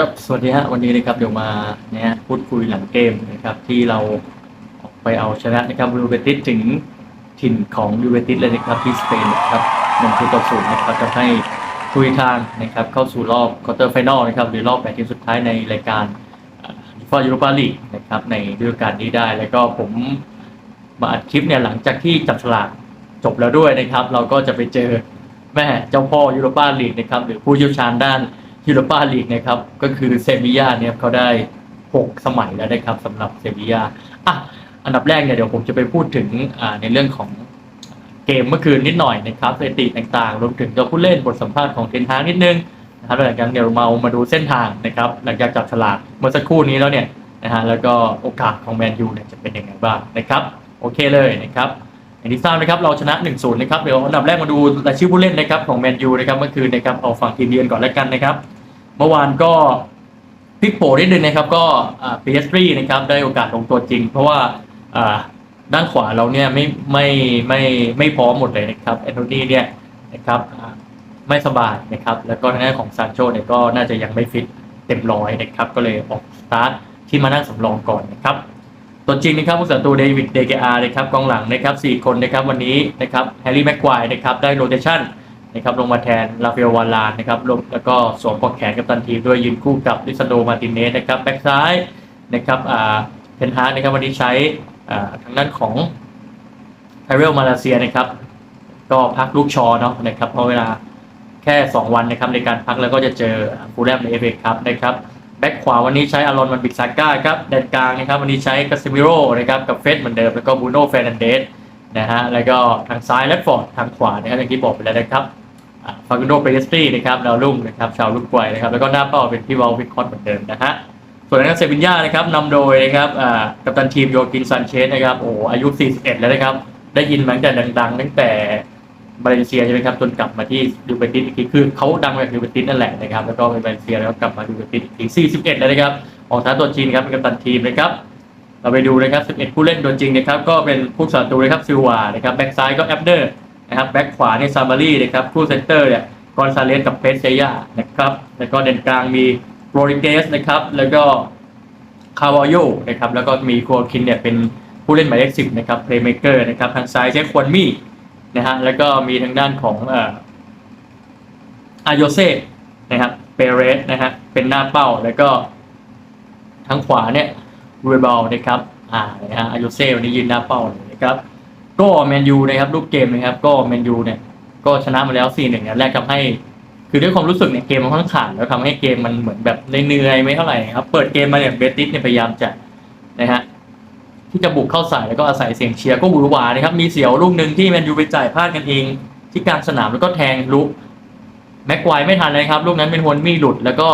ครับสวัสดีฮะวันนี้นะครับเดี๋ยวมาเนี่ยพูดคุยหลังเกมนะครับที่เราไปเอาชนะนะครับยูเวนตุสถึงถิ่นของยูเวนตุสเลยนะครับที่สเปนนะครับหนึ่งประตูต่อศูนย์นะครับทำให้คุยทางนะครับเข้าสู่รอบควอเตอร์ไฟแนลนะครับหรือรอบแปดทีมสุดท้ายในรายการยูฟ่ายูโรปาลีกนะครับในฤดูกาลนี้ได้ แล้วก็ผมมาอัดคลิปเนี่ยหลังจากที่จับฉลากจบแล้วด้วยนะครับ เราก็จะไปเจอแม่เจ้าพ่อยูโรปาลีกนะครับหรือผู้เชี่ยวชาญด้าน ยูโรปาลีกนะครับ ก็คือเซบียาเนี่ยเขาได้ 6 สมัยแล้วนะครับสำหรับเซบียาอะอันดับแรกเนี่ยเดี๋ยวผมจะไปพูดถึงในเรื่องของเกมเมื่อคืนนิดหน่อยนะครับสถิติต่างๆ รวมถึงตัวผู้เล่นบทสัมภาษณ์ของเทนฮางนิดนึงนะครับแล้วหลังจากนั้นเดี๋ยวเรามาดูเส้นทางนะครับ หลังจากจับฉลากเมื่อสักครู่นี้แล้วเนี่ยนะฮะแล้วก็โอกาสของแมนยูเนี่ยจะเป็นยังไงบ้างนะครับ โอเคเลยนะครับอย่างที่ทราบนะครับเราชนะ1-0นะครับเดี๋ยวอันดับแรกมาดูรายชื่อผู้เล่นนะครับของแมนยูนะครับเมื่อคืนนะครับเอาฝั่งทีมเยือนก่อนแล้วกันนะครับ เมื่อวานก็พลิกโผนิดนึงนะครับ ก็พีเอสตรีนะครับได้โอกาสลงตัวจริง เพราะว่าด้านขวาเราเนี่ยไม่ไม่ไม่ไม่พร้อมหมดเลยนะครับแอนโทนีเนี่ยนะครับไม่สบายนะครับ แล้วก็ทางด้านของซานโชเนี่ยก็น่าจะยังไม่ฟิตเต็มร้อยนะครับ ก็เลยออกสตาร์ทที่มานั่งสำรองก่อนนะครับตัวจริงนะครับผู้สัตูเดวิดเดเกอาร์นะครับกองหลังนะครับสี่คนนะครับวันนี้นะครับแฮร์รี่แม็กควายนะครับได้โรเตชัน นะครับลงมาแทนลาเฟลวาลานนะครับลงแล้วก็สวมปอกแขนกับตันทีมด้วยยืนคู่กับลิซาโดมาติเนสนะครับแบ็กซ้ายนะครับอ่าเทนฮาร์นะครับวันนี้ใช้อ่าทางด้านของไทเรลมาเลเซียนะครับ ก็พักลูกชอเนาะนะครับเพราะเวลาแค่ 2 วันนะครับในการพักแล้วก็จะเจอฟูลแลมในเอฟเอครับนะครับแบ็คขวาวันนี้ใช้อารอนมันบิกซาก้าครับแดนกลางนะครับวันนี้ใช้คาซิมิโร่นะครับกับเฟสเหมือนเดิมแล้วก็บูโน่เฟรนันเดสนะฮะแล้วก็ทางซ้ายและฟอร์ดทางขวานะครับอย่างที่บอกไปแล้วนะครับ ฟากุโดเปเรสตี้นะครับดาวรุ่งนะครับชาวลุกไกวนะครับแล้วก็หน้าเป้าเป็นพี่วอลวิคคอนเหมือนเดิมนะฮะส่วนทางด้านเซบินยานะครับนำโดยนะครับกัปตันทีมโยกินซันเชสนะครับโอ้อายุ 41 แล้วนะครับ ได้ยินมาตั้งแต่ดังๆ ตั้งแต่บาเลนเซียใช่ไหมครับจนกลับมาที่ดูเบติสอีกทีคือเขาดังมาจากดูเบติสนั่นแหละนะครับแล้วก็ไปบาเลนเซียแล้วกลับมาดูเบติสอีกที41 แล้วนะครับออกท้าตัวจริงครับเป็นกัปตันทีมนะครับเราไปดูนะครับ 11 ผู้เล่นตัวจริงนะครับก็เป็นผู้สาตูนะครับซิวานะครับแบ็กซ้ายก็แอปเดอร์ นะครับแบ็กขวาเนี่ยซาบารีนะครับคู่เซนเตอร์เนี่ยกอนซาเลสกับเพสเซย่านะครับแล้วก็เด่นกลางมีโรดิเกสนะครับแล้วก็คาวาโยนะครับแล้วก็มีโคคินเนี่ยเป็นผู้เล่นหมายเลขสิบนะครับเพลย์เมเกอร์นะครับทางซ้ายใช้ควนมี่นะฮะแล้วก็มีทางด้านของเอ่ออาโยเซ่นะครับเปเรสนะฮะเป็นหน้าเป้าแล้วก็ทางขวาเนี่ยรูเบลนะครับอ่านะฮะอายุเซลนี่ยืนหน้าเป้านะครับ ก็แมนยูนะครับรูปเกมนะครับ ก็แมนยูเนี่ยก็ชนะมาแล้ว 4-1เนี่ยแรกทำให้ คือด้วยความรู้สึกเนี่ยเกมมันค่อนข้างขาดแล้วทำให้เกมมันเหมือนแบบเหนื่อยๆไม่เท่าไหร่ครับเปิดเกมมาเนี่ยเบติสเนี่ยพยายามจะนะฮะที่จะบุกเข้าใส่แล้วก็อาศัยเสียงเชียร์ก็หวือหวานะครับมีเสียวลูกหนึ่งที่แมนยูไปจ่ายพลาดกันเอง ที่กลางสนามแล้วก็แทงลุกแม็กไกวร์ไม่ทันเลยครับลูกนั้นเป็นฮวนมี่หลุด แล้วก็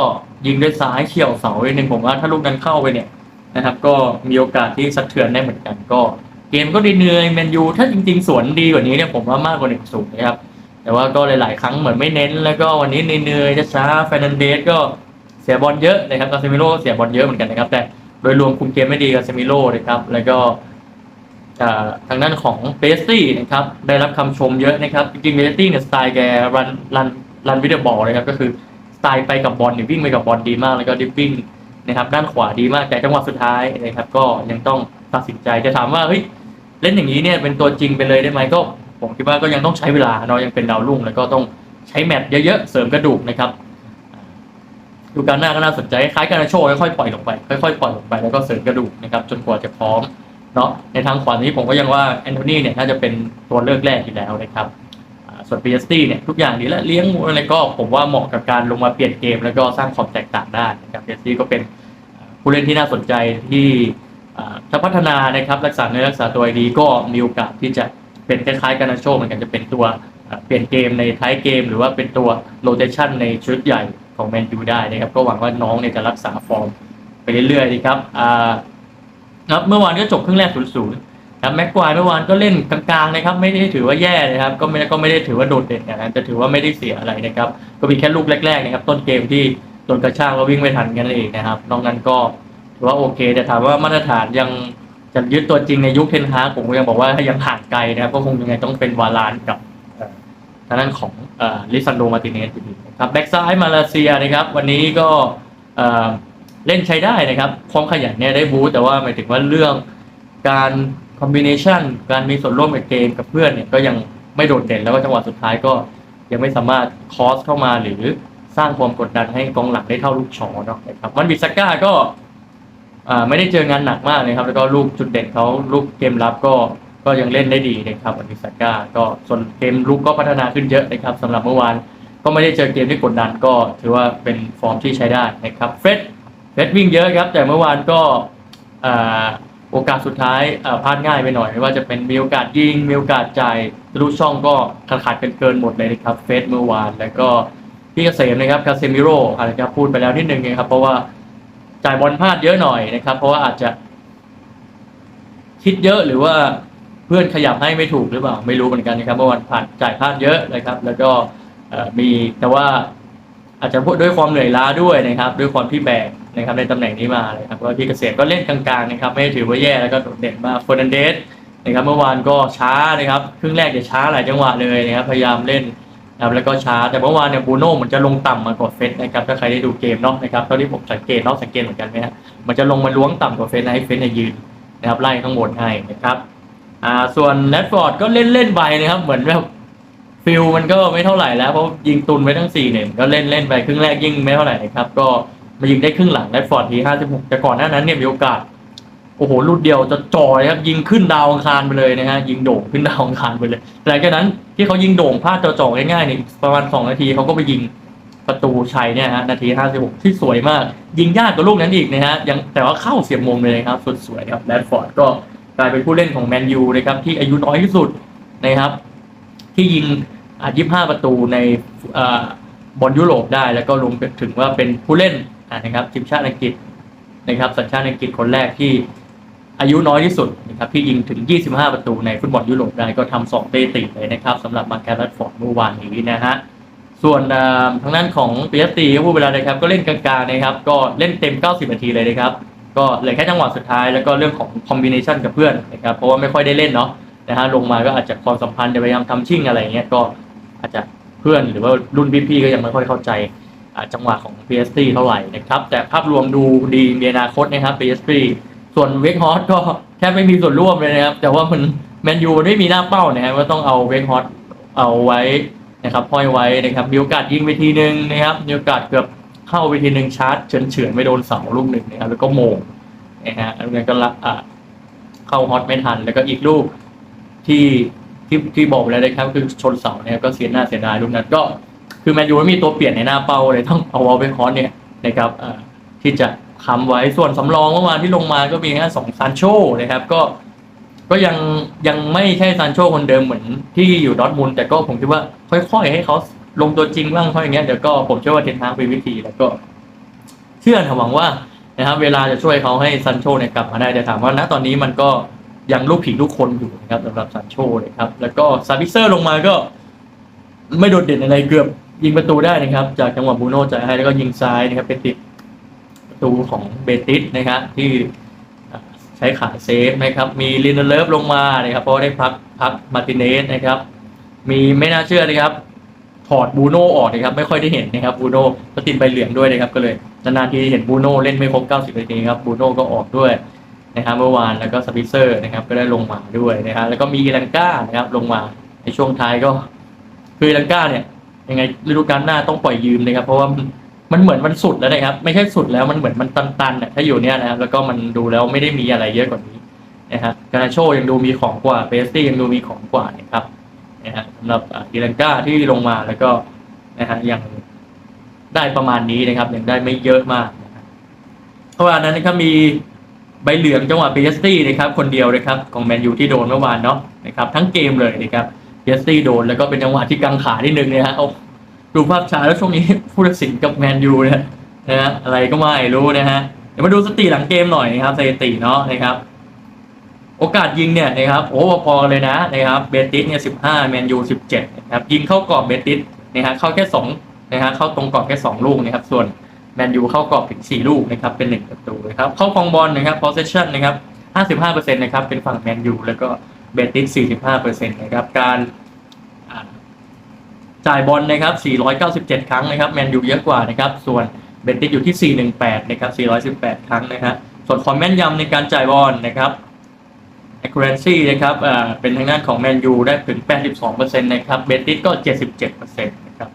ยิงด้วยซ้ายเฉี่ยวเสาอีกหนึ่งผมว่าถ้าลูกนั้นเข้าไปเนี่ยนะครับ ก็มีโอกาสที่สะเทือนได้เหมือนกันก็ เกมก็ดีเหนื่อยแมนยูถ้าจริง ๆ สวนดีกว่านี้เนี่ยผมว่ามากกว่าหนึ่งศูนย์นะครับ แต่ว่าก็หลาย ๆ ครั้งเหมือนไม่เน้น แล้วก็วันนี้เหนื่อยๆช้าๆแฟนันเดสก็เสียบอลเยอะนะครับกาเซมิโร่เสียบอลเยอะเหมือนกันนะครับ แต่โดยรวมคุมเกมไม่ดีกาเซมิโร่นะครับ แล้วก็ทางด้านของเบสตี้นะครับได้รับคำชมเยอะนะครับ จริงๆเบสตี้เนี่ยสไตล์แกรันรันรันวิดเดอร์บอลนะครับก็คือสไตล์ไปกับบอลเนี่ยวิ่งไปกับบอลดีมากแล้วก็ดิฟวิ่งนะครับด้านขวาดีมากแต่จังหวะสุดท้ายนะครับก็ยังต้องตัดสินใจจะถามว่าเฮ้ย เล่นอย่างนี้เนี่ยเป็นตัวจริงไปเลยได้ไหมก็ ผมคิดว่าก็ยังต้องใช้เวลาเนาะยังเป็นดาวรุ่งแล้วก็ต้องใช้แมตช์เยอะๆเสริมกระดูกนะครับดูการหน้าก็น่าสนใจคล้ายกันโชว์ค่อยๆปล่อยลงไปค่อยๆปล่อยลงไปแล้วก็เสริมกระดูกนะครับจนกว่าจะพร้อมเนาะในทางขวานี้ผมก็ยังว่าแอนโทนีเนี่ยน่าจะเป็นตัวเลือกแรกอยู่แล้วนะครับส่วนปีเอสตี้เนี่ยทุกอย่างดีแล้วเลี้ยงอะไรก็ผมว่าเหมาะกับการลงมาเปลี่ยนเกม แล้วก็สร้างความแตกต่างได้นะครับปีเอสตี้ก็เป็นผู้เล่นที่น่าสนใจที่ ถ้าพัฒนานะครับรักษาเนื้อรักษาตัวดีก็มีโอกาสที่จะเป็นคล้ายๆกันโชเหมือนกันจะเป็นตัวเปลี่ยนเกมในท้ายเกม หรือว่าเป็นตัวโรเตชันในชุดใหญ่ของแมนยูได้นะครับก็หวังว่าน้องเนี่ยจะรักษาฟอร์มไปเรื่อยๆนะครับอ่าครับเมื่อวานก็จบครึ่งแรก0-0ครับแม็กควายเมื่อวานก็เล่นกลางๆนะครับ ไม่ได้ถือว่าแย่นะครับ ก็ไม่ก็ไม่ได้ถือว่าโดดเด่นอย่างนั้นแต่ถือว่าไม่ได้เสียอะไรนะครับ ก็มีแค่ลูกแรกๆนะครับ ต้นเกมที่โดนกระชากแล้ววิ่งไม่ทันกันเองนะครับนอกนั้นก็ ว่าโอเค แต่ถามว่ามาตรฐานยังจะยึดตัวจริงในยุคเทนฮาผมก็ยังบอกว่ายังห่างไกลนะครับก็คงยังไงต้องเป็นวาลานกับเอ่อทางด้านของลิซันโดมาติเนสอยู่ดีครับแบ็กซ้ายมาเลเซียนะครับ วันนี้ก็เล่นใช้ได้นะครับความขยันเนี่ยได้บูสแต่ว่าหมายถึงว่าเรื่องการคอมบิเนชันการมีส่วนร่วมกับเกมกับเพื่อนเนี่ยก็ยังไม่โดดเด่นแล้วก็จังหวะสุดท้ายก็ยังไม่สามารถคอสเข้ามาหรือสร้างความกดดันให้กองหลังได้เท่าลูกชอเนาะนะครับวันบิสก้าก็ ไม่ได้เจองานหนักมากนะครับ แล้วก็ลูกจุดเด่นเขาลูกเกมรับก็ก็ยังเล่นได้ดีนะครับวันนิสก้าก็ส่วนเกมลุกก็พัฒนาขึ้นเยอะนะครับสำหรับเมื่อวานก็ไม่ได้เจอเกมที่กดดันก็ถือว่าเป็นฟอร์มที่ใช้ได้นะครับเฟรดเฟรดวิ่งเยอะครับ แต่เมื่อวานก็อโอกาสสุดท้ายพลาดง่ายไปหน่อยไม่ว่าจะเป็นมีโอกาสยิงมีโอกาสจ่ายลูช่องก็ขาดขาดเกินเกินหมดเลยนะครับเฟรดเมื่อวานแล้วก็พี่เกษมนะครับคาเซมิโร่อาจจะพูดไปแล้วนิดนึงนะครับเพราะว่า จ่ายบอลพลาดเยอะหน่อยนะครับ เพราะว่าอาจจะ คิดเยอะหรือว่าเพื่อนขยับให้ไม่ถูกหรือเปล่า ไม่รู้เหมือนกันนะครับเมื่อวันผ่านจ่ายพลาดเยอะนะครับ แล้วก็มีแต่ว่าอาจจะพูดด้วยความเหนื่อยล้าด้วยนะครับ ด้วยความที่แบกนะครับในตำแหน่งนี้มาเลยครับว่าพี่เกษตรก็เล่นกลางๆนะครับ ไม่ได้ถือว่าแย่แล้วก็โดดเด่นมากเฟอร์นันเดสนะครับเมื่อวานก็ช้านะครับครึ่งแรกจะช้าหลายจังหวะเลยนะครับ พยายามเล่น นะครับแล้วก็ช้าแต่เมื่อวานเนี่ยบูโน่เหมือนจะลงต่ำมากว่าเฟสนะครับถ้าใครได้ดูเกมเนาะนะครับเท่าที่ผมสังเกตเนาะสังเกตเหมือนกันไหมฮะมันจะลงมาล้วงต่ำกว่าเฟสนะให้เฟสเนี่ยยืนนะครับไล่ข้างบนให้นะครับอ่าส่วนแรดฟอร์ดก็เล่นเล่นไปนะครับเหมือนแบบฟิลมันก็ไม่เท่าไหร่แล้วเพราะยิงตุนไว้ทั้งสี่เนี่ยก็เล่นเล่นไปครึ่งแรกยิ่งไม่เท่าไหร่นะครับก็มายิงได้ครึ่งหลังแรดฟอร์ดทีห้าสิบหกแต่ก่อนหน้านั้นเนี่ยมีโอกาส โอ้โหลูดเดียวจะจ่อยครับยิงขึ้นดาวอังคารไปเลยนะฮะยิงโด่งขึ้นดาวอังคารไปเลยหลังจากนั้นที่เขายิงโด่งพลาดจ่อๆง่ายๆเนี่ยประมาณสองนาทีเขาก็ไปยิงประตูชัยเนี่ยฮะนาทีห้าสิบหกที่สวยมาก ยิงยากกว่าลูกนั้นอีกนะฮะยังแต่ว่าเข้าเสียบมุมเลยนะครับสุดสวยครับแรดฟอร์ดก็กลายเป็นผู้เล่นของแมนยูนะครับที่อายุน้อยที่สุดนะครับที่ยิงอะ25 ประตูในอบอลยุโรปได้ แล้วก็รวมถึงว่าเป็นผู้เล่นนะครับทีมชาติอังกฤษนะครับสัญชาติอังกฤษคนแรกที่ อายุน้อยที่สุดนะครับที่ยิงถึง 25 ประตูในฟุตบอลยุโรปได้ก็ทำสองเตติเลยนะครับสำหรับมาแคร์รัตฟอร์ดเมื่อวานนี้นะฮะส่วนทางด้านของเปียตีก็พูดไปแล้วนะครับ ก็เล่นกลางๆนะครับ ก็เล่นเต็ม 90 นาทีเลยนะครับ ก็เหลือแค่จังหวะสุดท้ายแล้วก็เรื่องของคอมบิเนชันกับเพื่อนนะครับ เพราะว่าไม่ค่อยได้เล่นเนาะนะฮะลงมาก็อาจจะความสัมพันธ์จะพยายามทำชิ่งอะไรเงี้ยก็อาจจะเพื่อนหรือว่ารุ่นพี่ๆก็ยังไม่ค่อยเข้าใจจังหวะของ PSG เท่าไหร่นะครับ แต่ภาพรวมดูดีมีอนาคตนะครับ PSG ส่วนเวกฮอสก็แทบไม่มีส่วนร่วมเลยนะครับ แต่ว่ามันแมนยูไม่มีหน้าเป้านะครับก็ต้องเอาเวกฮอสเอาไว้นะครับห้อยไว้นะครับมีโอกาสยิงไปทีหนึ่งนะครับมีโอกาสเกือบเข้าไปทีหนึ่งชาร์จเฉือนเฉือนๆไม่โดนเสาลูกหนึ่งนะครับแล้วก็โมงนะฮะแล้วก็ละอะเข้าฮอตไม่ทัน แล้วก็อีกลูกที่ที่ที่บอกไปแล้วนะครับคือชนเสาเนี่ยก็เสียหน้าเสียดายลูกนั้นก็คือแมนยูไม่มีตัวเปลี่ยนในหน้าเป้าเลยต้องเอาเอาไปคอนเนี่ยนะครับอ่าที่จะ ค้ำไว้ส่วนสำรองเมื่อวานที่ลงมาก็มีแค่สองซานโชนะครับก็ก็ยังยังไม่ใช่ซานโชคนเดิมเหมือนที่อยู่ดอทมุนแต่ก็ผมคิดว่าค่อยๆให้เขาลงตัวจริงบ้างเพราอย่างเงี้ยเดี๋ยวก็ผมเชื่อว่าเทนฮางมีวิธีแล้วก็ เชื่อหวังว่านะครับ เวลาจะช่วยเขาให้ซันโชเนี่ยกลับมาได้แต่ถามว่าณตอนนี้มันก็ยังลูกผีลูกคนอยู่นะครับสำหรับซันโชนะครับ แล้วก็ซาบิเซอร์ลงมาก็ไม่โดดเด่นอะไรเกือบยิงประตูได้นะครับ จากจังหวะบูโน่จ่ายให้แล้วก็ยิงซ้ายนะครับไปติด ตูของเบติสนะครับที่ใช้ขาเซฟนะครับ มีลินเลิฟลงมานะครับเพราะได้พักพักมาติเนสนะครับ มีไม่น่าเชื่อนะครับถอดบูโน่ออกนะครับไม่ค่อยได้เห็นนะครับบูโน่ก็ติดใบเหลืองด้วยนะครับก็เลยนานๆทีเห็นบูโน่เล่นไม่ครบ 90 นาทีครับบูโน่ก็ออกด้วยนะครับเมื่อวานแล้วก็สปิเซอร์นะครับก็ได้ลงมาด้วยนะครับแล้วก็มีอีลังก้านะครับลงมาในช่วงท้ายก็คืออีลังก้าเนี่ยยังไงฤดูกาลหน้าต้องปล่อยยืมนะครับเพราะว่า มันเหมือนมันสุดแล้วนะครับ ไม่ใช่สุดแล้วมันเหมือนมันตันๆเนี่ยถ้าอยู่เนี่ยนะครับแล้วก็มันดูแล้วไม่ได้มีอะไรเยอะกว่านี้นะฮะกานาโชยังดูมีของกว่าเบสตี้ยังดูมีของกว่านะครับนะฮะสำหรับอีลังก้าที่ลงมาแล้วก็นะฮะยังได้ประมาณนี้นะครับยังได้ไม่เยอะมากเพราะว่านั้นนะครับมีใบเหลืองจังหวะเบสตี้นะครับคนเดียวนะครับของแมนยูที่โดนเมื่อวานเนาะนะครับทั้งเกมเลยนะครับเยสตี้โดนแล้วก็เป็นจังหวะที่กังขานิดนึงเนี่ยฮะเอา ดูภาพช้าแล้วช่วงนี้ผู้ตัดสินกับแมนยูเนี่ยนะฮะอะไรก็ไม่รู้นะฮะเดี๋ยวมาดูสถิติหลังเกมหน่อยนะครับสถิติเนาะนะครับ โอกาสยิงเนี่ยนะครับโอ้พอๆเลยนะนะครับเบติสเนี่ยสิบห้าแมนยูสิบเจ็ดนะครับยิงเข้ากรอบเบติสนะฮะเข้าแค่สองนะฮะเข้าตรงกรอบแค่สองลูกนะครับส่วนแมนยูเข้ากรอบถึงสี่ลูกนะครับเป็นหนึ่งประตูนะครับเข้าคองบอลนะครับ possession นะครับห้าสิบห้าเปอร์เซ็นต์นะครับเป็นฝั่งแมนยูแล้วก็เบติสสี่สิบห้าเปอร์เซ็นต์นะครับการ จ่ายบอลนะครับ 497 ครั้งนะครับ แมนยูเยอะกว่านะครับ ส่วนเบนติสอยู่ที่ 418 นะครับ 418 ครั้งนะฮะ ส่วนความแม่นยำในการจ่ายบอลนะครับ accuracy นะครับอ่าเป็นทางด้านของแมนยูได้ถึง 82%นะครับ เบนติสก็ 77%นะครับ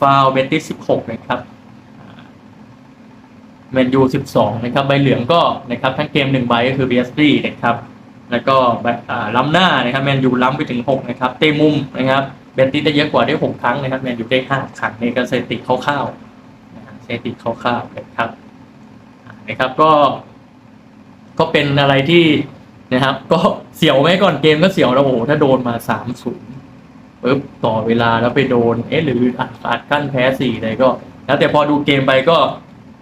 ฟาวเบนติส 16 นะครับแมนยู 12 นะครับ ใบเหลืองก็นะครับทั้งเกม 1 ใบก็คือ BSD นะครับ แล้วก็ล้ำหน้านะครับแมนยูล้ำไปถึง 6 นะครับ เตะมุมนะครับ เบนติสได้เยอะกว่าได้6ครั้งนะครับแมนยูได้5ครั้งในการสถิติคร่าวๆนะฮะสถิติคร่าวๆนะครับนะครับก็ ก็เป็นอะไรที่นะครับ ก็เสียวไหมก่อนเกมก็เสียวแล้วโอ้โหถ้าโดนมาสามศูนย์ปึ๊บต่อเวลาแล้วไปโดนเอ๊ะหรืออัดอัดกั้นแพ้สี่เลยก็ แล้วแต่พอดูเกมไปก็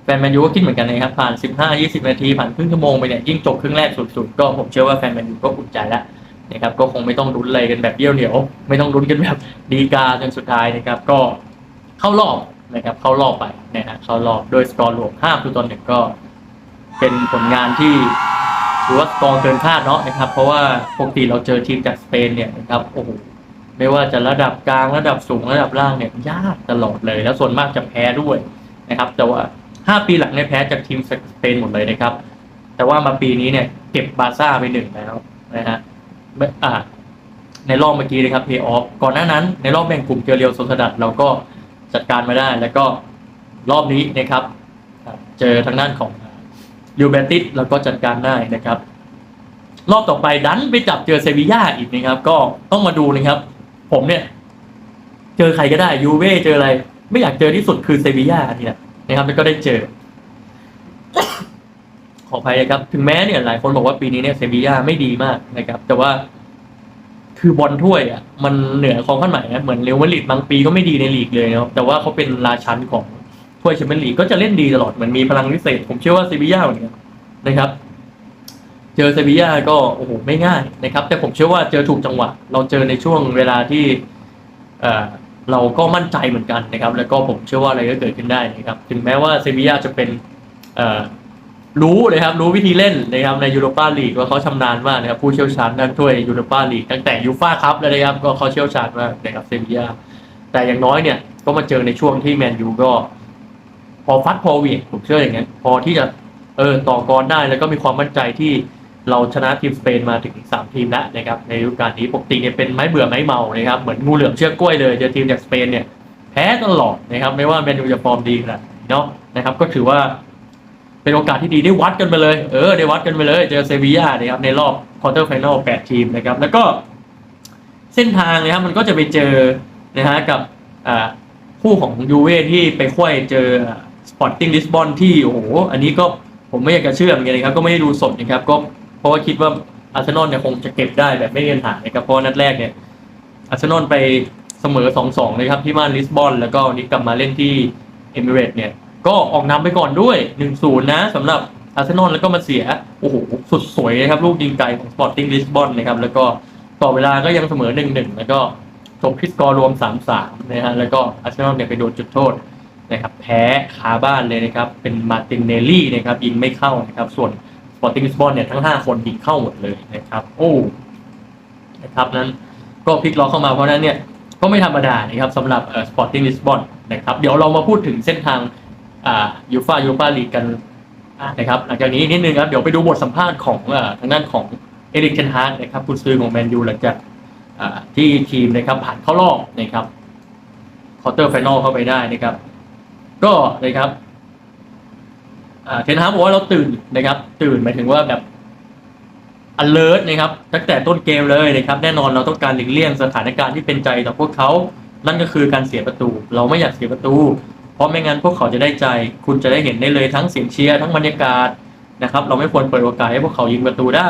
แฟนแมนยูก็คิดเหมือนกันนะครับผ่าน 15-20 นาทีผ่านครึ่งชั่วโมงไปเนี่ยยิ่งจบครึ่งแรกสุดๆก็ผมเชื่อว่าแฟนแมนยูก็อุ่นใจแล้ว นะครับก็คงไม่ต้องลุ้นอะไรกันแบบเยี่ยวเหนียวไม่ต้องลุ้นกันแบบดีกาจนสุดท้ายนะครับ ก็เข้ารอบนะครับเข้ารอบไปนะฮะเข้ารอบโดยสกอร์รวม5ประตูต่อหนึ่งก็ เป็นผลงานที่ถือว่ากองเกินคาดเนาะนะครับ เพราะว่าปกติเราเจอทีมจากสเปนเนี่ยนะครับโอ้โหไม่ว่าจะระดับกลางระดับสูงระดับล่างเนี่ยยากตลอดเลย แล้วส่วนมากจะแพ้ด้วยนะครับ แต่ว่า 5 ปีหลังเนี่ยแพ้จากทีมสเปนหมดเลยนะครับ แต่ว่ามาปีนี้เนี่ยเก็บบาร์ซ่าไปหนึ่งแล้วนะฮะ อ่าในรอบเมื่อกี้นะครับเพย์ออฟก่อนหน้านั้น ในรอบแบ่งกลุ่มเจอเรียวโซสดัดเราก็จัดการมาได้ แล้วก็รอบนี้นะครับ เจอทางด้านของยูเบติสแล้วก็จัดการได้นะครับ รอบต่อไปดันไปจับเจอเซบีย่าอีกนะครับ ก็ต้องมาดูนะครับ ผมเนี่ย เจอใครก็ได้ยูเว่เจออะไร ไม่อยากเจอที่สุดคือเซบีย่านี่แหละนะครับแล้วก็ได้เจอ ขออภัยนะครับถึงแม้เนี่ยหลายคนบอกว่าปีนี้เนี่ยเซบีย่าไม่ดีมากนะครับ แต่ว่าคือบอลถ้วยอะมันเหนือของขั้นหมายนะเหมือนเรอัลมาดริดบางปีก็ไม่ดีในลีกเลยนะครับแต่ว่าเขาเป็นราชันของถ้วยแชมเปี้ยนลีกก็จะเล่นดีตลอดเหมือนมีพลังวิเศษ ผมเชื่อว่าเซบีย่าเหมือนกันนะครับ เจอเซบีย่าก็โอ้โหไม่ง่ายนะครับ แต่ผมเชื่อว่าเจอถูกจังหวะ เราเจอในช่วงเวลาที่เออเราก็มั่นใจเหมือนกันนะครับ แล้วก็ผมเชื่อว่าอะไรก็เกิดขึ้นได้นะครับ ถึงแม้ว่าเซบีย่าจะเป็นเออ รู้เลยครับ รู้วิธีเล่นนะครับในยูโรปาลีกว่าเขาชำนาญมากนะครับผู้เชี่ยวชาญด้านถ้วยยูโรปาลีกตั้งแต่ยูฟ่าคัพเลยนะครับก็เขาเชี่ยวชาญมากนะครับเซบียาแต่อย่างน้อยเนี่ยก็มาเจอในช่วงที่แมนยูก็ พอฟัดพอเวียงผมเชื่ออย่างนั้นพอที่จะเออต่อกรได้แล้วก็มีความมั่นใจที่เราชนะทีมสเปนมาถึงสามทีมแล้วนะครับในฤดูกาลนี้ปกติเนี่ยเป็นไม้เบื่อไม้เมานะครับเหมือนงูเหลือมเชือกกล้วยเลยเจอทีมจากสเปนเนี่ยแพ้ตลอดนะครับไม่ว่าแมนยูจะฟอร์มดีขนาดไหนเนาะนะครับก็ถือว่า เป็นโอกาสที่ดีได้วัดกันไปเลย เออได้วัดกันไปเลยเจอเซบีย่านะครับในรอบควอเตอร์ไฟแนลแปดทีมนะครับ แล้วก็เส้นทางนะครับมันก็จะไปเจอนะฮะกับคู่ของยูเว่ที่ไปควยเจอสปอร์ติ้งลิสบอนที่โอ้โหอันนี้ก็ผมไม่อยากจะเชื่อเหมือนกันนะครับ ก็ไม่ได้ดูสดนะครับ ก็เพราะว่าคิดว่าอาร์เซนอลเนี่ยคงจะเก็บได้แบบไม่มีปัญหานะครับเพราะว่านัดแรกเนี่ยอาร์เซนอลไปเสมอ 2-2 นะครับที่บ้านลิสบอน แล้วก็วันนี้กลับมาเล่นที่เอมิเรตเนี่ย ก็ออกนำไปก่อนด้วย 1-0 นะสำหรับอาร์เซนอลแล้วก็มาเสีย โอ้โห สุดสวยนะครับ ลูกยิงไกลของสปอร์ติ้งลิสบอนนะครับ แล้วก็ต่อเวลาก็ยังเสมอ 1-1 แล้วก็จบที่สกอรวม 3-3 นะฮะแล้วก็อาร์เซนอลเนี่ยไปโดนจุดโทษนะครับแพ้คาบ้านเลยนะครับ เป็นมาตินเนลลี่นะครับยิงไม่เข้านะครับ ส่วนสปอร์ติ้งลิสบอนเนี่ยทั้ง 5 คนยิงเข้าหมดเลยนะครับ โอ้นะครับนั้นก็พลิกล็อกเข้ามาเพราะนั้นเนี่ยก็ไม่ธรรมดานะครับสำหรับสปอร์ติ้งลิสบอนนะครับ เดี๋ยวเรามาพูดถึงเส้นทาง ยูฟายูฟาลีกกันนะครับหลังจากนี้นิดนึงครับเดี๋ยวไปดูบทสัมภาษณ์ของอทางด้านของเอริกเทนฮาร์กนะครับคุณซื้อของแมนยูหลังจากที่ทีมนะครับผ่านเข้ารอบนะครับควอเตอร์ไฟนอลเข้าไปได้นะครับ ก็นะครับอ่าเทนฮาร์กบอกว่าเราตื่นนะครับ ตื่นหมายถึงว่าแบบ alert นะครับตั้งแต่ต้นเกมเลยนะครับ แน่นอนเราต้องการหลีกเลี่ยงสถานการณ์ที่เป็นใจต่อพวกเขา นั่นก็คือการเสียประตู เราไม่อยากเสียประตู ราะไม่งั้นพวกเขาจะได้ใจ คุณจะได้เห็นได้เลยทั้งเสียงเชียร์ทั้งบรรยากาศนะครับ เราไม่ควรเปิดโอกาสให้พวกเขายิงประตูได้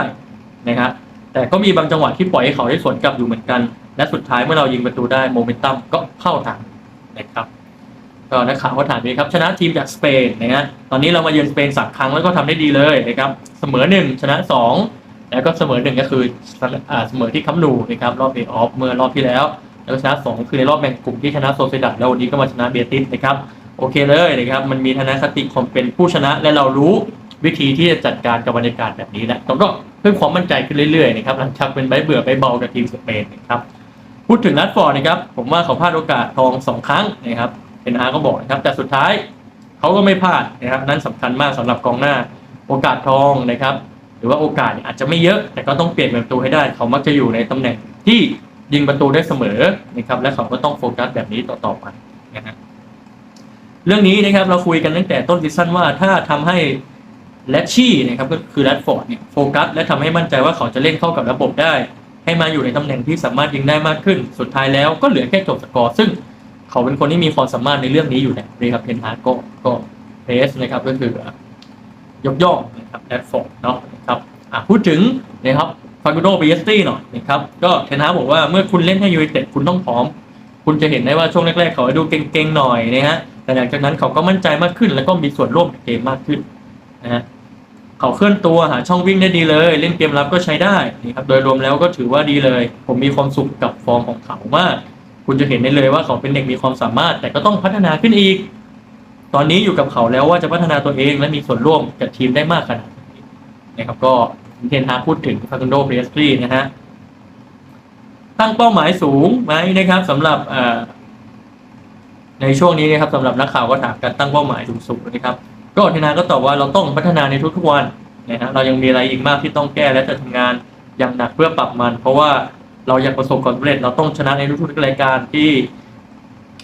นะครับแต่ก็มีบางจังหวะที่ปล่อยให้เขาได้สวนกลับอยู่เหมือนกัน และสุดท้ายเมื่อเรายิงประตูได้โมเมนตัมก็เข้าทางนะครับก็นักข่าวก็ถามนี้ครับชนะทีมจากสเปนนะฮะตอนนี้เรามาเยือนสเปนสามครั้งแล้วก็ทำได้ดีเลยนะครับเสมอหนึ่งชนะสองแล้วก็เสมอหนึ่งก็คือเสมอที่คัมนูนะครับรอบเพย์ออฟเมื่อรอบที่แล้ว แล้วก็ชนะสองคือในรอบแบ่งกลุ่มที่ชนะโซเซดัดแล้ววันนี้ก็มาชนะเบียติสนะครับ โอเคเลยนะครับมันมีทัศนคติความเป็นผู้ชนะและเรารู้วิธีที่จะจัดการกับบรรยากาศแบบนี้แหละแล้วก็เพิ่มความมั่นใจขึ้นเรื่อยๆนะครับหลังจากเป็นใบเบื่อใบเบากับทีมสเปนนะครับพูดถึงนัดฟอร์ดนะครับผมว่าเขาพลาดโอกาสทองสองครั้งนะครับเอ็นอาร์ก็บอกนะครับแต่สุดท้ายเขาก็ไม่พลาดนะครับนั่นสำคัญมากสำหรับกองหน้าโอกาสทองนะครับ หรือว่าโอกาสอาจจะไม่เยอะ แต่ก็ต้องเปลี่ยนประตูให้ได้ เขามักจะอยู่ในตำแหน่งที่ยิงประตูได้เสมอนะครับและเขาก็ต้องโฟกัสแบบนี้ต่อๆไปนะฮะ เรื่องนี้นะครับเราคุยกันตั้งแต่ต้นซีซั่นว่าถ้าทำให้แลชชี่นะครับก็คือแรดฟอร์ดเนี่ยโฟกัสและทำให้มั่นใจว่าเขาจะเล่นเข้ากับระบบได้ ให้มาอยู่ในตำแหน่งที่สามารถยิงได้มากขึ้น สุดท้ายแล้วก็เหลือแค่จบสกอร์ซึ่งเขาเป็นคนที่มีความสามารถในเรื่องนี้อยู่แล้วนะครับเทนฮากก็ก็เพสนะครับก็คือยกย่องนะครับแรดฟอร์ดเนาะนะครับอะพูดถึงนะครับฟากูโดเบเยสตี้หน่อยนะครับก็เทนฮากบอกว่าเมื่อคุณเล่นให้ยูไนเต็ดคุณต้องพร้อม คุณจะเห็นได้ว่าช่วงแรกๆเขาดูเก่งๆหน่อยนะฮะ แต่หลังจากนั้นเขาก็มั่นใจมากขึ้น แล้วก็มีส่วนร่วมในเกมมากขึ้นนะฮะเขาเคลื่อนตัวหาช่องวิ่งได้ดีเลย เล่นเกมรับก็ใช้ได้นะครับโดยรวมแล้วก็ถือว่าดีเลย ผมมีความสุขกับฟอร์มของเขามากคุณจะเห็นได้เลยว่าเขาเป็นเด็กมีความสามารถ แต่ก็ต้องพัฒนาขึ้นอีก ตอนนี้อยู่กับเขาแล้วว่าจะพัฒนาตัวเองและมีส่วนร่วมกับทีมได้มากขนาดไหนนะครับก็เทนฮาพูดถึงฟาคุนโดเบรสตรีนะฮะตั้งเป้าหมายสูงไหมนะครับสำหรับอ่อ ในช่วงนี้นะครับสำหรับนักข่าวก็ถามการตั้งเป้าหมายสูงๆนะครับ ก็เทนาก็ตอบว่าเราต้องพัฒนาในทุกๆวันนะฮะเรายังมีอะไรอีกมากที่ต้องแก้และจะทำงานอย่างหนักเพื่อปรับมัน เพราะว่าเราอยากประสบความสำเร็จ เราต้องชนะในทุกๆรายการที่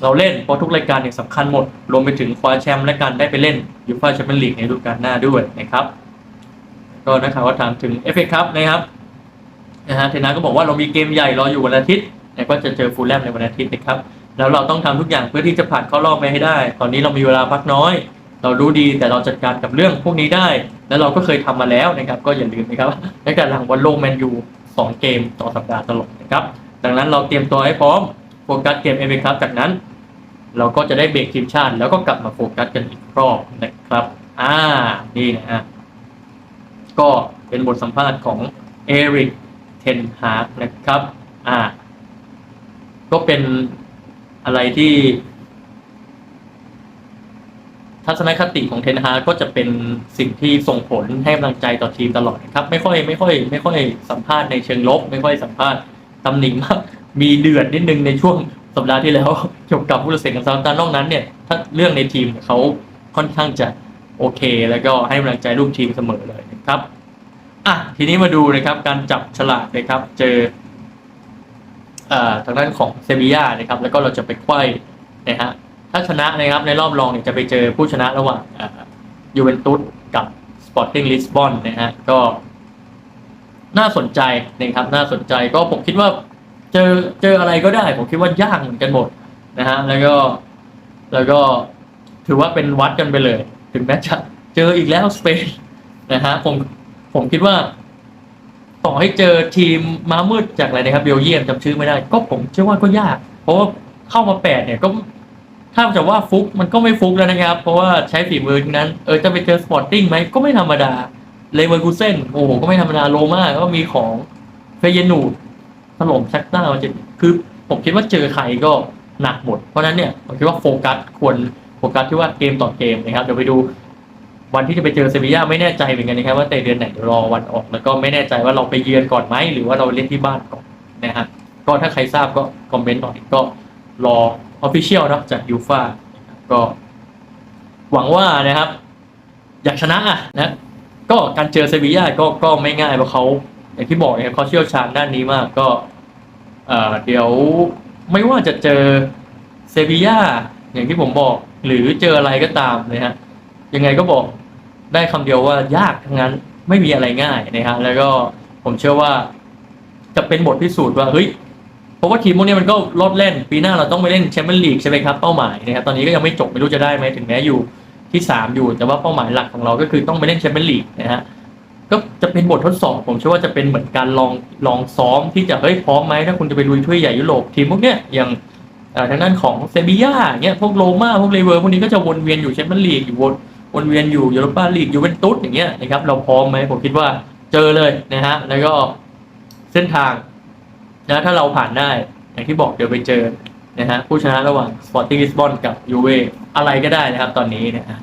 เราเล่นเพราะทุกรายการเนี่ยสำคัญหมด รวมไปถึงคว้าแชมป์และการได้ไปเล่นยูฟ่าแชมเปี้ยนลีกในฤดูกาลหน้าด้วยนะครับ ก็นักข่าวก็ถามถึงเอฟเอคัพนะครับนะฮะเทนาก็บอกว่าเรามีเกมใหญ่รออยู่วันอาทิตย์ก็จะเจอฟูลแลมในวันอาทิตย์นะครับ แล้วเราต้องทำทุกอย่างเพื่อที่จะผ่านเข้ารอบไปให้ได้ ตอนนี้เรามีเวลาพักน้อย เรารู้ดีแต่เราจัดการกับเรื่องพวกนี้ได้ แล้วเราก็เคยทำมาแล้วนะครับ ก็อย่าลืมนะครับในการหลังวันโลกแมนยูสองเกมต่อสัปดาห์ตลอดนะครับ ดังนั้นเราเตรียมตัวให้พร้อมโฟกัสเกมเอเครับจากนั้น เราก็จะได้เบรกทีมชาติ แล้วก็กลับมาโฟกัสกันอีกรอบนะครับ อ่านี่นะฮะก็เป็นบทสัมภาษณ์ของเอริกเทนฮาร์กนะครับ อ่า ก็เป็น อะไรที่ ทัศนคติของเทนฮากก็จะเป็นสิ่งที่ส่งผลให้กำลังใจต่อทีมตลอดครับ ไม่ค่อยไม่ค่อย ไม่ค่อยสัมภาษณ์ในเชิงลบ ไม่ค่อยสัมภาษณ์ตำหนิมากมีเดือดนิดนึงในช่วงสัปดาห์ที่แล้วเกี่ยวกับผู้ตัดสินกับซาร์ตันนอกนั้นเนี่ยถ้าเรื่องในทีมเขาค่อนข้างจะโอเค แล้วก็ให้กำลังใจลูกทีมเสมอเลยนะครับอะทีนี้มาดูนะครับการจับฉลากนะครับ เจอ ทางด้านของเซบียานะครับ แล้วก็เราจะไปไขว้นะฮะถ้าชนะนะครับในรอบรองเนี่ยจะไปเจอผู้ชนะระหว่างยูเวนตุสกับสปอร์ติ้งลิสบอนนะฮะก็น่าสนใจนะครับน่าสนใจก็ผมคิดว่าเจอเจออะไรก็ได้ ผมคิดว่ายากเหมือนกันหมดนะฮะแล้วก็แล้วก็ถือว่าเป็นวัดกันไปเลย ถึงแม้จะเจออีกแล้วสเปนนะฮะผมผมคิดว่า ให้เจอทีมม้ามืดจากอะไรนะครับเบลเยียมจำชื่อไม่ได้ ก็ผมเชื่อว่าก็ยาก เพราะว่าเข้ามาแปดเนี่ยก็ถ้าจะว่าฟุกมันก็ไม่ฟุกแล้วนะครับ เพราะว่าใช้ฝีมือนั้นเออจะไปเจอสปอร์ติ้งไหมก็ไม่ธรรมดาเลเวอร์คูเซนโอ้โหก็ไม่ธรรมดาโรม่าก็มีของเฟเยนูถล่มชักต้ามาเจ็ดคือผมคิดว่าเจอใครก็หนักหมด เพราะนั้นเนี่ยผมคิดว่าโฟกัสควรโฟกัสที่ว่าเกมต่อเกมนะครับเดี๋ยวไปดู วันที่จะไปเจอเซบีย่าไม่แน่ใจเหมือนกันนะครับว่าแต่เดือนไหนรอวันออก แล้วก็ไม่แน่ใจว่าเราไปเยือนก่อนไหมหรือว่าเราเล่นที่บ้านก่อนนะฮะก็ถ้าใครทราบก็คอมเมนต์หน่อยก็รอออฟฟิเชียลเนาะจากยูฟ่าก็หวังว่านะครับ อยากชนะอะนะก็การเจอเซบีย่าก็ก็ไม่ง่ายเพราะเขาอย่างที่บอกนะครับเขาเชี่ยวชาญด้านนี้มากก็เอ่อเดี๋ยวไม่ว่าจะเจอเซบีย่าอย่างที่ผมบอกหรือเจออะไรก็ตามนะฮะ ยังไงก็บอกได้คำเดียวว่ายากทั้งนั้นไม่มีอะไรง่ายนะฮะแล้วก็ผมเชื่อว่า จะเป็นบทพิสูจน์ว่าเฮ้ยเพราะว่าทีมพวกนี้มันก็ลดเล่น ปีหน้าเราต้องไปเล่นแชมเปี้ยนลีกใช่ไหมครับเป้าหมายนะครับตอนนี้ก็ยังไม่จบไม่รู้จะได้ไหมถึงแม้อยู่ที่สามอยู่ แต่ว่าเป้าหมายหลักของเราก็คือต้องไปเล่นแชมเปี้ยนลีกนะฮะก็จะเป็นบททดสอบ ผมเชื่อว่าจะเป็นเหมือนการลองลองซ้อมที่จะเฮ้ยพร้อมไหมถ้าคุณจะไปลุยถ้วยใหญ่ยุโรปทีมพวกเนี้ยอย่างทางด้านของเซบีย่าเนี้ยพวกโรม่าพวกเลเวอร์พวกนี้ก็จะวนเวียนอยู่แชมเปี้ยนลีกอยู่วน วนเวียนอยู่ยูโรปาลีกยูเวนตุสอย่างเงี้ยนะครับเราพร้อมไหมผมคิดว่าเจอเลยนะฮะแล้วก็เส้นทางนะถ้าเราผ่านได้อย่างที่บอกเดี๋ยวไปเจอนะฮะผู้ชนะระหว่างสปอร์ติ้งลิสบอนกับยูเวอะไรก็ได้นะครับตอนนี้นะฮะ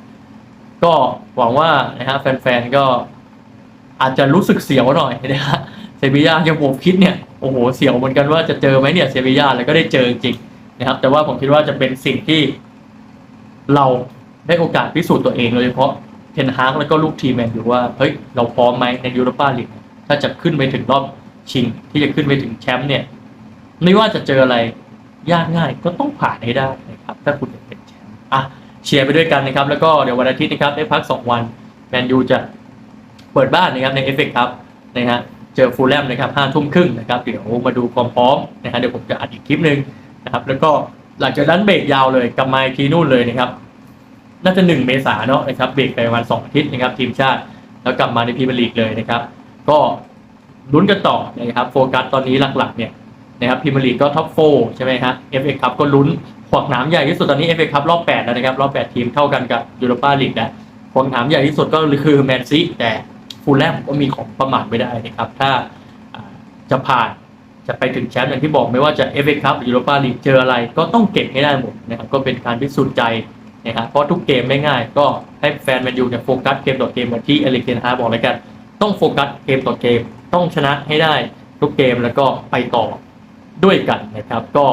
ก็หวังว่านะฮะแฟนๆก็อาจจะรู้สึกเสียวหน่อยนะฮะเซบียายังผมคิดเนี่ยโอ้โหเสียวเหมือนกันว่าจะเจอไหมเนี่ยเซบียาแล้วก็ได้เจอจริงนะครับแต่ว่าผมคิดว่าจะเป็นสิ่งที่เรา ได้โอกาสพิสูจน์ตัวเองโดยเฉพาะเทนฮากแล้วก็ลูกทีมแมนอยู่ว่าเฮ้ยเราพร้อมไหมในยูโรปาลีกถ้าจะขึ้นไปถึงรอบชิง ที่จะขึ้นไปถึงแชมป์เนี่ยไม่ว่าจะเจออะไรยากง่ายก็ต้องผ่านให้ได้นะครับถ้าคุณจะเป็นแชมป์อะเชียร์ไปด้วยกันนะครับ แล้วก็เดี๋ยววันอาทิตย์นะครับได้พัก 2 วันแมนยูจะเปิดบ้านนะครับในเอฟเอครับนะฮะเจอฟูลแลมนะครับห้าทุ่มครึ่งนะครับเดี๋ยวมาดูความพร้อมนะฮะเดี๋ยวผมจะอัดอีกคลิปหนึ่งนะครับแล้วก็หลังจากนั้นเบรกยาวเลยกลับมาอีกทีนู่นเลยนะครับ น่าจะหนึ่งเมษาเนาะนะครับเบรกไปประมาณสองอาทิตย์นะครับทีมชาติ แล้วกลับมาในพรีเมียร์ลีกเลยนะครับ ก็ลุ้นกันต่อนะครับโฟกัสตอนนี้หลักๆเนี่ยนะครับพรีเมียร์ลีกก็ท็อปโฟใช่ไหมครับเอฟเอคัพก็ลุ้นขวากหนามใหญ่ที่สุดตอนนี้เอฟเอคัพรอบ8แล้วนะครับรอบ8ทีมเท่ากันกับยูโรปาลีกแล้วขวากหนามใหญ่ที่สุดก็คือแมนซีแต่ฟูลแลมก็มีของประมาทไม่ได้นะครับถ้าอ่าจะผ่านจะไปถึงแชมป์อย่างที่บอกไม่ว่าจะเอฟเอคัพหรือยูโรปาลีกเจออะไรก็ต้องเก็บให้ได้หมดนะครับก็เป็นการพิสูจน์ใจ นะครับเพราะทุกเกมไม่ง่ายก็ให้แฟนแมนยูเนี่ยโฟกัสเกมต่อเกมเหมือนที่เอลิกเทนฮาร์บอกเลยกันต้องโฟกัสเกมต่อเกมต้องชนะให้ได้ทุกเกมแล้วก็ไปต่อด้วยกันนะครับ ก็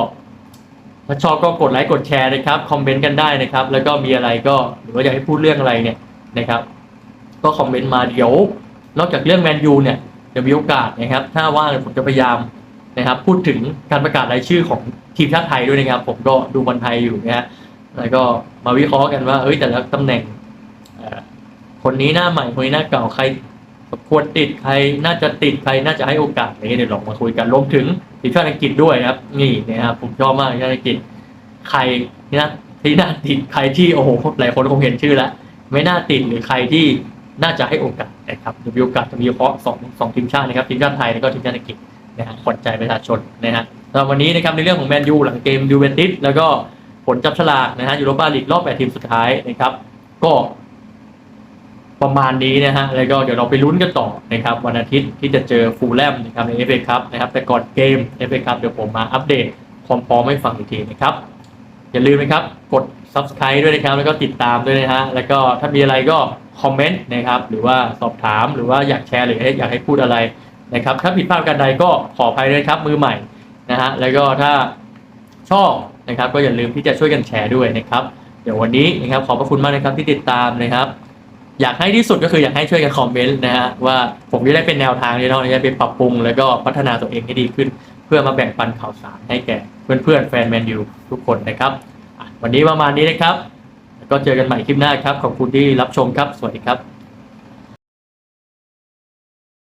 ถ้าชอบก็กดไลค์กดแชร์นะครับคอมเมนต์กันได้นะครับ แล้วก็มีอะไรก็หรือว่าอยากให้พูดเรื่องอะไรเนี่ยนะครับ ก็คอมเมนต์มาเดี๋ยวนอกจากเรื่องแมนยูเนี่ยเดี๋ยวมีโอกาสนะครับ ถ้าว่างผมจะพยายามนะครับ พูดถึงการประกาศรายชื่อของทีมชาติไทยด้วยนะครับ ผมก็ดูบอลไทยอยู่นะฮะ แล้วก็มาวิเคราะห์กันว่าเอ้ยแต่ละตำแหน่งคนนี้หน้าใหม่คนนี้หน้าเก่าใครควรติดใครน่าจะติดใครน่าจะให้โอกาสอะไรเงี้ยเดี๋ยวลองมาคุยกันรวมถึงทีมชาติอังกฤษด้วยครับ นี่นะครับผมชอบมากทีมชาติอังกฤษใครที่น่าที่น่าติดใครที่โอ้โหหลายคนคงเห็นชื่อแล้วไม่น่าติดหรือใครที่น่าจะให้โอกาสนะครับมีโอกาสจะมีเฉพาะสองสองทีมชาตินะครับทีมชาติไทยแล้วก็ทีมชาติอังกฤษนะฮะขวัญใจประชาชนนะฮะสำหรับวันนี้นะครับในเรื่องของแมนยูหลังเกมยูเวนตุสแล้วก็ ผลจับฉลากนะฮะยูโรปาลีกรอบ8ทีมสุดท้ายนะครับ ก็ประมาณนี้นะฮะ แล้วก็เดี๋ยวเราไปลุ้นกันต่อนะครับ วันอาทิตย์ที่จะเจอฟูลแลมนะครับในเอฟเอคัพนะครับ แต่ก่อนเกมเอฟเอคัพเดี๋ยวผมมาอัปเดตความพร้อมให้ฟังอีกทีนะครับ อย่าลืมนะครับ กด subscribe ด้วยนะครับ แล้วก็ติดตามด้วยนะฮะ แล้วก็ถ้ามีอะไรก็คอมเมนต์นะครับ หรือว่าสอบถาม หรือว่าอยากแชร์ หรืออยากให้พูดอะไรนะครับ ถ้าผิดพลาดกันใดก็ขออภัยด้วยครับมือใหม่นะฮะ แล้วก็ถ้าชอบ นะครับ ก็อย่าลืมที่จะช่วยกันแชร์ด้วยนะครับ เดี๋ยววันนี้นะครับขอบพระคุณมากนะครับที่ติดตามนะครับ อยากให้ที่สุดก็คืออยากให้ช่วยกันคอมเมนต์นะฮะว่าผมจะได้เป็นแนวทางที่เราจะไปปรับปรุง แล้วก็พัฒนาตัวเองให้ดีขึ้น เพื่อมาแบ่งปันข่าวสารให้แก่เพื่อนๆแฟนแมนยูทุกคนนะครับวันนี้ประมาณนี้นะครับ แล้วก็เจอกันใหม่คลิปหน้าครับขอบคุณที่รับชมครับสวัสดีครับ